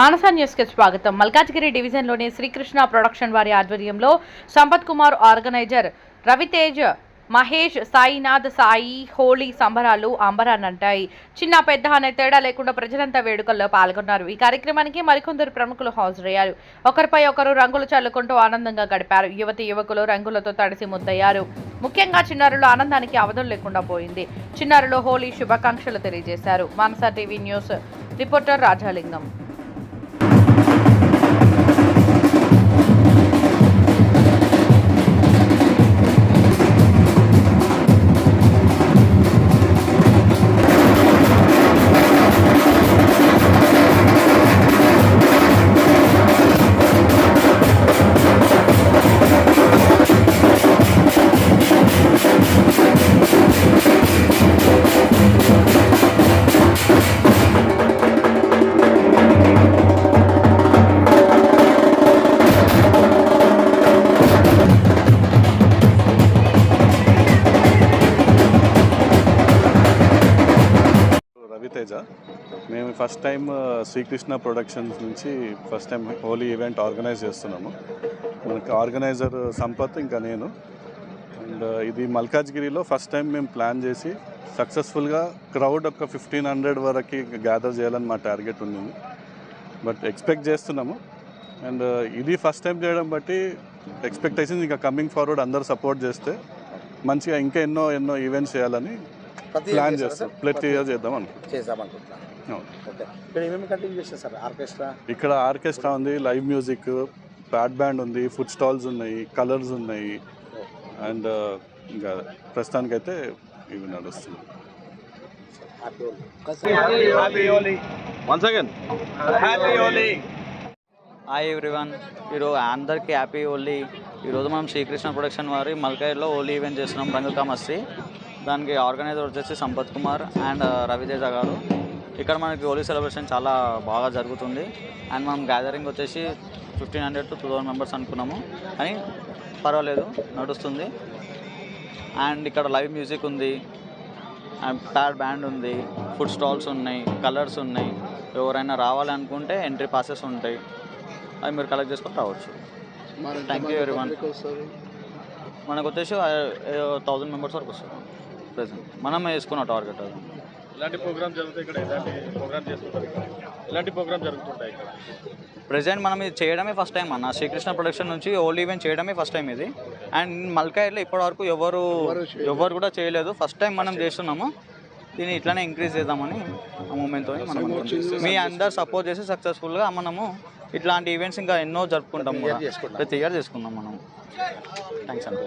మానస న్యూస్కి స్వాగతం. మల్కాజ్గిరి డివిజన్లోని శ్రీకృష్ణ ప్రొడక్షన్ వారి ఆధ్వర్యంలో సంపత్ కుమార్ ఆర్గనైజర్ రవితేజ్ మహేష్ సాయినాథ్ సాయి హోళీ సంబరాలు అంబరానంటాయి చిన్న పెద్ద అనే తేడా లేకుండా ప్రజలంతా వేడుకల్లో పాల్గొన్నారు. ఈ కార్యక్రమానికి మరికొందరు ప్రముఖులు హాజరయ్యారు. ఒకరిపై ఒకరు రంగులు చల్లుకుంటూ ఆనందంగా గడిపారు. యువతి యువకులు రంగులతో తడిసి ముద్దయ్యారు. ముఖ్యంగా చిన్నారులు ఆనందానికి అవధులు లేకుండా పోయింది. చిన్నారులు హోలీ శుభాకాంక్షలు తెలియజేశారు. Manasa TV news reporter Rajalingam. Raviteja మేము ఫస్ట్ టైం శ్రీకృష్ణ ప్రొడక్షన్స్ నుంచి first time Holi event organise చేస్తున్నాము. మనకి ఆర్గనైజర్ uh, సంపత్ ఇంకా నేను. అండ్ uh, ఇది మల్కాజ్గిరిలో ఫస్ట్ టైం మేము ప్లాన్ చేసి సక్సెస్ఫుల్గా క్రౌడ్ ఒక ఫిఫ్టీన్ హండ్రెడ్ వరకు గ్యాదర్ చేయాలని మా టార్గెట్ ఉంది బట్ ఎక్స్పెక్ట్ చేస్తున్నాము. అండ్ uh, ఇది ఫస్ట్ టైం చేయడం బట్టి ఎక్స్పెక్టేషన్స్ ఇంకా కమింగ్ ఫార్వర్డ్ అందరు సపోర్ట్ చేస్తే మంచిగా ఇంకా ఎన్నో ఎన్నో ఈవెంట్స్ చేయాలని ప్లాన్ చేస్తాం ప్రతి? ఇయర్ చేద్దాం అనుకుంటున్నాం. ఓకే. ఇక్కడ ఏమేమి కంటిన్యూ చేస్తారు సార్? ఆర్కెస్ట్రా? ఇక్కడ ఆర్కెస్ట్రా ఉంది లైవ్ మ్యూజిక్ ప్యాడ్ బ్యాండ్ ఉంది ఫుడ్ స్టాల్స్ ఉన్నాయి కలర్స్ ఉన్నాయి. అండ్ ఇంకా ప్రస్తుతానికైతే ఇవి నడుస్తుంది happy once again hi everyone ఈరోజు అందరికీ హ్యాపీ హోలీ ఈరోజు మనం శ్రీకృష్ణ ప్రొడక్షన్ వారి మల్కాయిలో హోలీ ఈవెంట్ చేస్తున్నాం రంగు కామస్తి దానికి ఆర్గనైజర్ వచ్చేసి సంపత్ కుమార్ అండ్ రవితేజ గారు. ఇక్కడ మనకి హోలీ సెలబ్రేషన్ చాలా బాగా జరుగుతుంది. అండ్ మనం గ్యాదరింగ్ వచ్చేసి fifteen hundred to two thousand members అనుకున్నాము. కానీ పర్వాలేదు నడుస్తుంది. అండ్ ఇక్కడ లైవ్ మ్యూజిక్ ఉంది. అండ్ ప్యాడ్ బ్యాండ్ ఉంది. ఫుడ్ స్టాల్స్ ఉన్నాయి. కలర్స్ ఉన్నాయి. ఎవరైనా రావాలనుకుంటే ఎంట్రీ పాసెస్ ఉంటాయి. అవి మీరు కలెక్ట్ చేసుకొని రావచ్చు. థ్యాంక్ యూ ఎవరి వన్ మనకు వచ్చేసి థౌజండ్ మెంబర్స్ వరకు వస్తారు ప్రెసెంట్ మనం వేసుకున్న టార్గెట్ అది. ఇలాంటి ప్రోగ్రామ్ జరుగుతాయి ఇక్కడ ఎలాంటి ప్రోగ్రామ్ చేస్తుంటారు ఇక్కడ. ఎలాంటి ప్రోగ్రామ్ జరుగుతుంటాయి ఇక్కడ. ప్రెసెంట్ మనం ఇది చేయడమే ఫస్ట్ టైం అన్న. శ్రీకృష్ణ ప్రొడక్షన్ నుంచి ఓల్ ఈవెంట్ చేయడమే ఫస్ట్ టైం ఇది. అండ్ మల్కాయిలో ఇప్పటివరకు ఎవరు ఎవరు కూడా చేయలేదు. ఫస్ట్ టైం మనం చేస్తున్నాము. దీన్ని ఇట్లానే ఇంక్రీజ్ చేద్దామని ఆ మూమెంట్తో మనం అనుకుంటున్నాం. మీ అందరు సపోర్ట్ చేసి సక్సెస్ఫుల్గా మనము ఇట్లాంటి ఈవెంట్స్ ఇంకా ఎన్నో జరుపుకుంటాం కూడా. ప్రతి ఇయర్ చేసుకుందాం మనం థ్యాంక్స్ అన్న